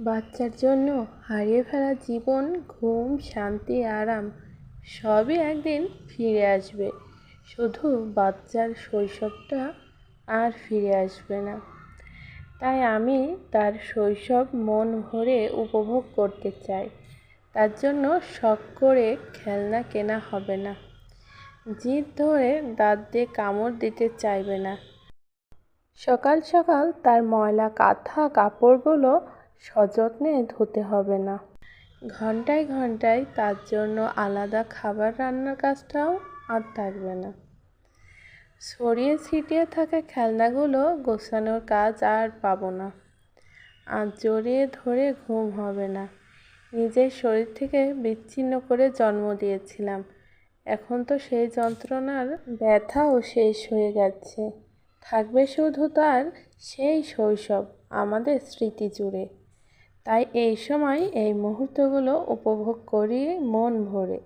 বাচ্চার জন্য হারিয়ে ফেলা জীবন, ঘুম, শান্তি, আরাম, সবই একদিন ফিরে আসবে। শুধু বাচ্চার শৈশবটা আর ফিরে আসবে না। তাই আমি তার শৈশব মন ভরে উপভোগ করতে চাই। তার জন্য শখ করে খেলনা কেনা হবে না। জিদ ধরে দাঁত দিয়ে কামড় দিতে চাইবে না। সকাল সকাল তার ময়লা, কাঁথা, কাপড়গুলো সযত্নে ধুতে হবে না। ঘন্টায় ঘন্টায় তার জন্য আলাদা খাবার রান্নার কাজটাও আর থাকবে না। ছড়িয়ে ছিটিয়ে থাকা খেলনাগুলো গোছানোর কাজ আর পাবো না। আর জড়িয়ে ধরে ঘুম হবে না। নিজের শরীর থেকে বিচ্ছিন্ন করে জন্ম দিয়েছিলাম। এখন তো সেই যন্ত্রণার ব্যথাও শেষ হয়ে গেছে। থাকবে শুধু তার সেই শৈশব, আমাদের স্মৃতি জুড়ে। তাই এই সময় এই মুহূর্তগুলো উপভোগ করি মন ভরে।